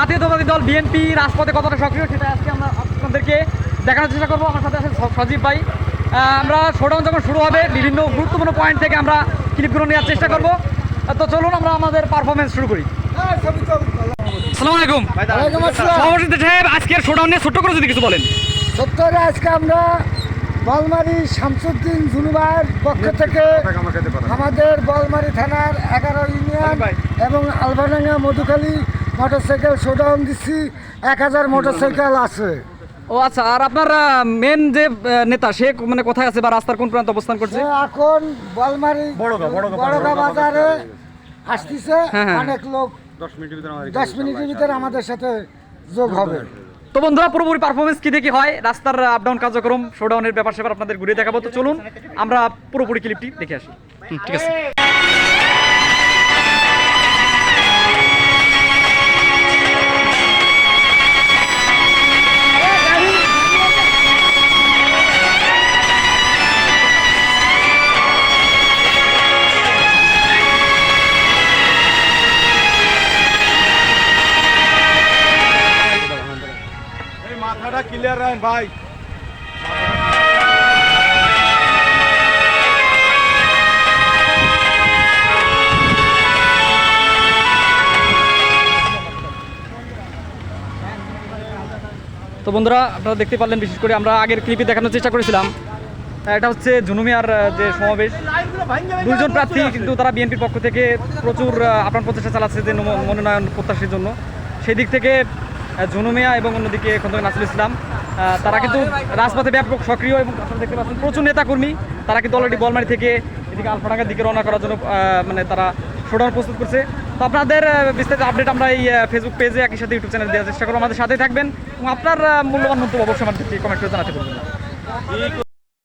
জাতীয়তাবাদী দল বিএনপি রাজপথে কতটা সক্রিয় সেটা আজকে আমরা আপনাদেরকে দেখানোর চেষ্টা করব। আমার সাথে আছেন সজীব ভাই। আমরা শোডাউন যখন শুরু হবে বিভিন্ন গুরুত্বপূর্ণ পয়েন্ট থেকে আমরা ক্লিপগুলো নেওয়ার চেষ্টা করব। তো চলুন আমরা আমাদের পারফরমেন্স শুরু করি। আসসালামু আলাইকুম। সভাপতি সাহেব আজকের শোডাউন নিয়ে ছোট্ট করে যদি কিছু বলেন। আজকে আমরা বলমারি শামসুদ্দিন জুনুবার পক্ষ থেকে আমাদের বলমারি থানার এগারো ইউনিয়ন এবং আলবাডাঙ্গা মধুখালী মোটরসাইকেল শোডাউন দিচ্ছি এক হাজার মোটরসাইকেল আছে। ও আচ্ছা আর আপনার মেন যে নেতা সে মানে কোথায় আছে বা রাস্তার কোন প্রান্ত অবস্থান করছে? এখন বলমারি বড়গা বাজারে আসতেছে হ্যাঁ, হ্যাঁ। অনেক লোক দশ মিনিটের ভিতরে আমাদের সাথে যোগ হবে। তো বন্ধুরা পুরোপুরি পারফরমেন্স কি দেখি হয়? রাস্তার আপ ডাউন কার্যক্রম শোডাউনের ব্যাপার সেবার আপনাদের ঘুরে দেখাবো। তো চলুন আমরা পুরোপুরি ক্লিপটি দেখে আসি। ঠিক আছে। মাথাটা ক্লিয়ার রাখেন ভাই তো বন্ধুরা আপনারা দেখতে পারলেন বিশেষ করে আমরা আগের ক্লিপে দেখানোর চেষ্টা করেছিলাম। এটা হচ্ছে জুনুমিয়ার আহ, যে সমাবেশ। দুইজন প্রার্থী কিন্তু তারা বিএনপির পক্ষ থেকে প্রচুর আপ্রাণ প্রচেষ্টা চালাচ্ছে যে মনোনয়ন প্রত্যাশীর জন্য। সেই দিক থেকে জুনুমিয়া এবং অন্যদিকে খন্দকার নাসুল ইসলাম। তারা কিন্তু রাজপথে ব্যাপক সক্রিয় এবং আপনারা দেখতে পাচ্ছেন প্রচুর নেতাকর্মী। তারা কিন্তু অলরেডি বলমারি থেকে এদিকে আলফাডাঙ্গার দিকে রওনা করার জন্য মানে তারা শোডাউন প্রস্তুত করছে। তো আপনাদের বিস্তারিত আপডেট আমরা এই ফেসবুক পেজে একই সাথে ইউটিউব চ্যানেল দেওয়ার চেষ্টা করব। আমাদের সাথে থাকবেন এবং আপনার মূল্যবান মন্তব্য অবশ্যই আমাদের কমেন্ট করে জানাতে পারবেন